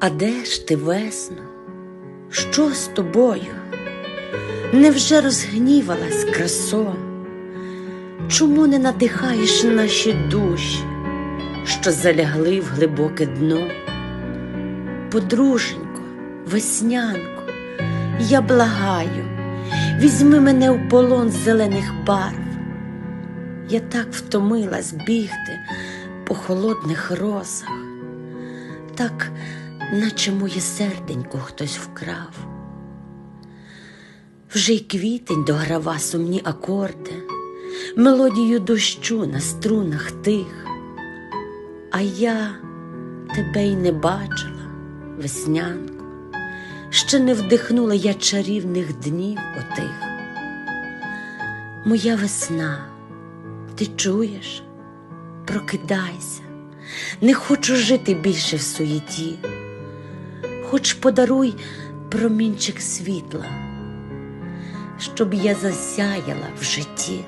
А де ж ти, весно? Що з тобою? Невже розгнівалась красо? Чому не надихаєш наші душі, що залягли в глибоке дно? Подруженько, веснянко, я благаю, візьми мене у полон зелених барв. Я так втомилась бігти по холодних росах, так, наче моє серденько хтось вкрав. Вже й квітень дограва сумні акорди, мелодію дощу на струнах тих, а я тебе й не бачила, веснянко, ще не вдихнула я чарівних днів отих. Моя весна, ти чуєш? Прокидайся, не хочу жити більше в суєті, хоч подаруй промінчик світла, щоб я засяяла в житті.